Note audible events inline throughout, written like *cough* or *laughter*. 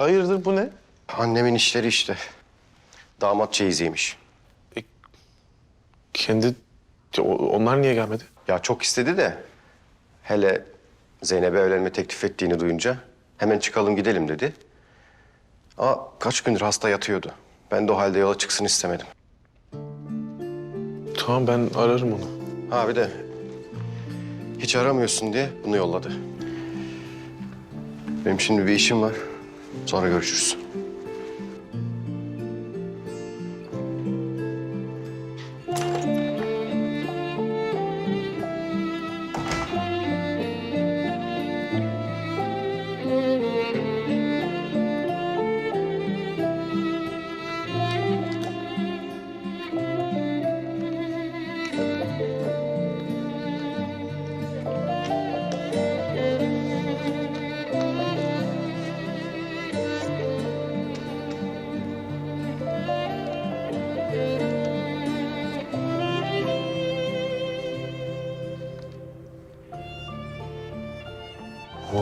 Hayırdır bu ne? Annemin işleri işte. Damat çeyiziymiş. Kendi... Ya, o- Onlar niye gelmedi? Ya çok istedi de hele Zeynep'e evlenme teklif ettiğini duyunca hemen çıkalım gidelim dedi. Aa kaç gündür hasta yatıyordu. Ben de o halde yola çıksın istemedim. Tamam ben ararım onu. Ha bir de hiç aramıyorsun diye bunu yolladı. Benim şimdi bir işim var. Sonra görüşürüz.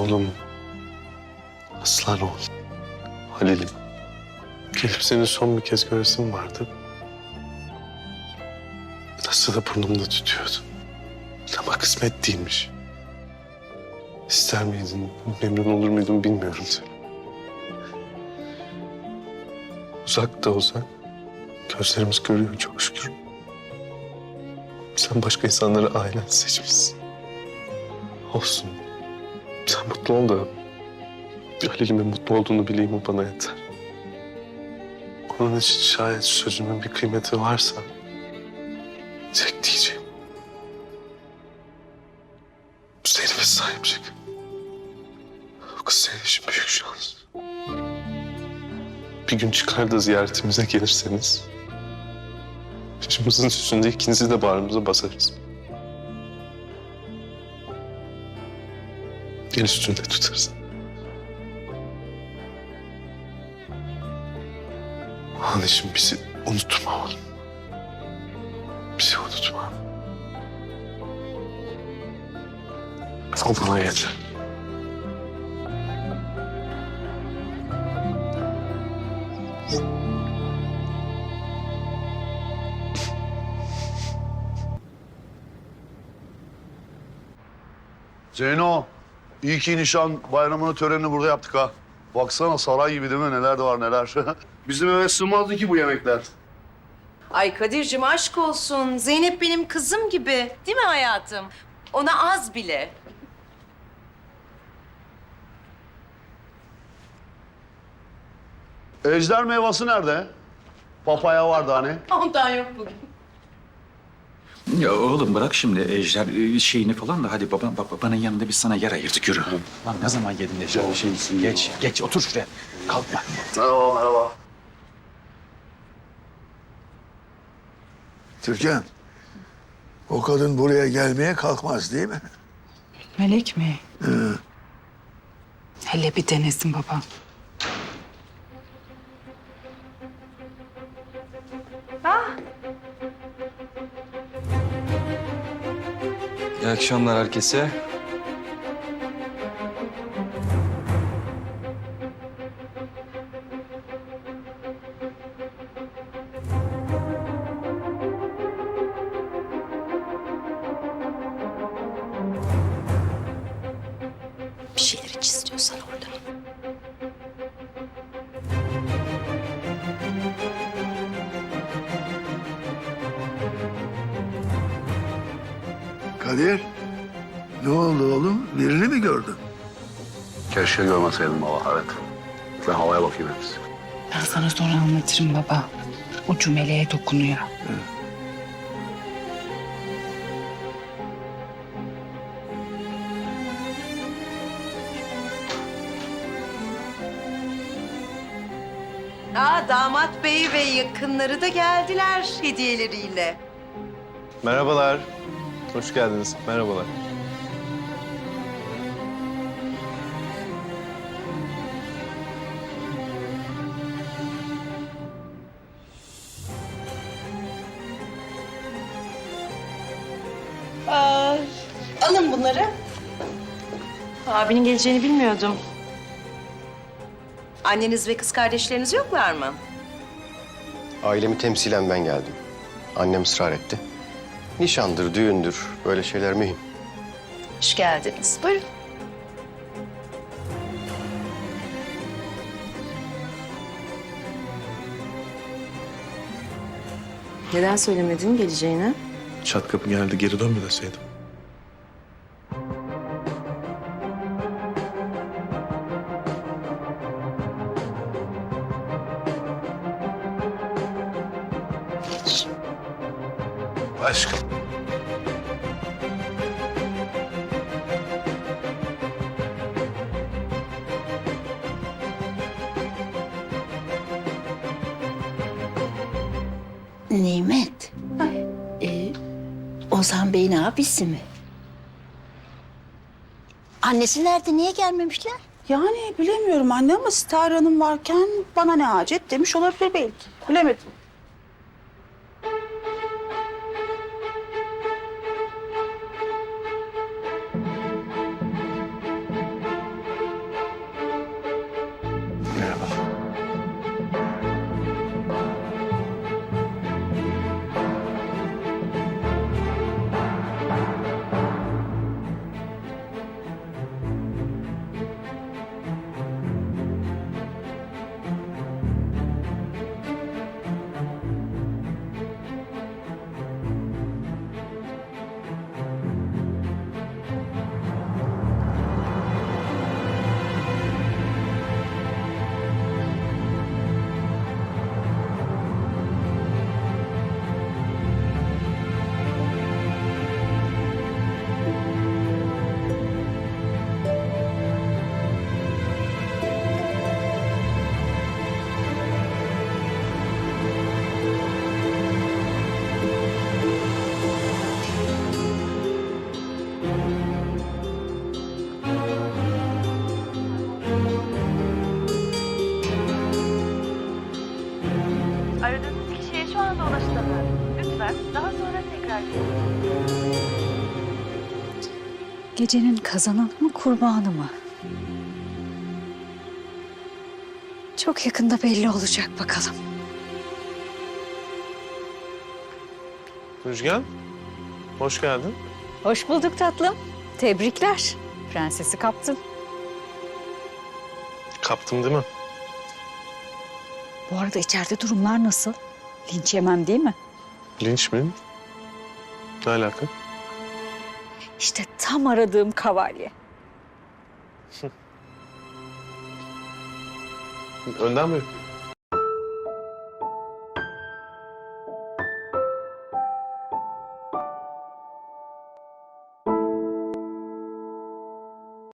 Oğlum. Aslan oğlum. Halil'im. Gelip seni son bir kez göresim vardı. Nasıl da burnumda tutuyordu. Ama kısmet değilmiş. İster miydin, memnun olur muydun bilmiyorum tabii. Uzak da olsak gözlerimiz görüyor çok şükür. Sen başka insanları ailen seçmişsin. Olsun. Sen mutlu ol da Halil'imin mutlu olduğunu bileyim o bana yeter. Onun için şayet sözümün bir kıymeti varsa tek diyeceğim. Zeynep'e sahip çık. O kız senin için büyük şans. Bir gün çıkar da ziyaretimize gelirseniz başımızın üstünde ikinizi de bağrımıza basarız. El üstünde tutarız. Anneciğim bizi unutma. Bizi unutma. O bana yeter. Zeyno, iyi ki nişan bayramını törenini burada yaptık ha. Baksana saray gibi değil mi? Neler de var neler. *laughs* Bizim eve sığmazdı ki bu yemekler. Ay Kadir'cim aşk olsun. Zeynep benim kızım gibi. Değil mi hayatım? Ona az bile. Ejder meyvası nerede? Papaya vardı hani. Ondan yok bugün. Ya oğlum bırak şimdi ejder e, şeyini falan da hadi baba, baba babanın yanında biz sana yer ayırdık yürü. Lan ne zaman yedin ejder bir şey? Geç, geç otur şuraya. Kalkma. Merhaba, merhaba. Türkan, o kadın buraya gelmeye kalkmaz değil mi? Melek mi? Hele bir denesin baba. İyi akşamlar herkese. Bir şeyler iç istiyorsan Kadir, ne oldu oğlum? Birini mi gördün? Keşke görmeseydim baba, evet. Ben havaya bakayım hepsi. Ben sana sonra anlatırım baba. O cümleye dokunuyor. Aa damat bey ve yakınları da geldiler hediyeleriyle. Merhabalar. Hoş geldiniz. Merhabalar. Alın bunları. Abinin geleceğini bilmiyordum. Anneniz ve kız kardeşleriniz yoklar mı? Ailemi temsilen ben geldim. Annem ısrar etti. Nişandır, düğündür, böyle şeyler mühim. Hoş geldiniz. Buyurun. Neden söylemedin geleceğini? Çat kapı geldi geri dönme deseydim. Nimet. Ee, Ozan Bey'in abisi mi? Annesi nerede? Niye gelmemişler? Yani bilemiyorum anne ama Star Hanım varken bana ne hacet demiş olabilir belki. Bilemedim. Gecenin kazananı mı kurbanı mı? Çok yakında belli olacak bakalım. Müjgan. Hoş geldin. Hoş bulduk tatlım. Tebrikler. Prensesi kaptın. Kaptım değil mi? Bu arada içeride durumlar nasıl? Linç yemem değil mi? Linç mi? Ne alaka? İşte tam aradığım kavalye. Önden mi?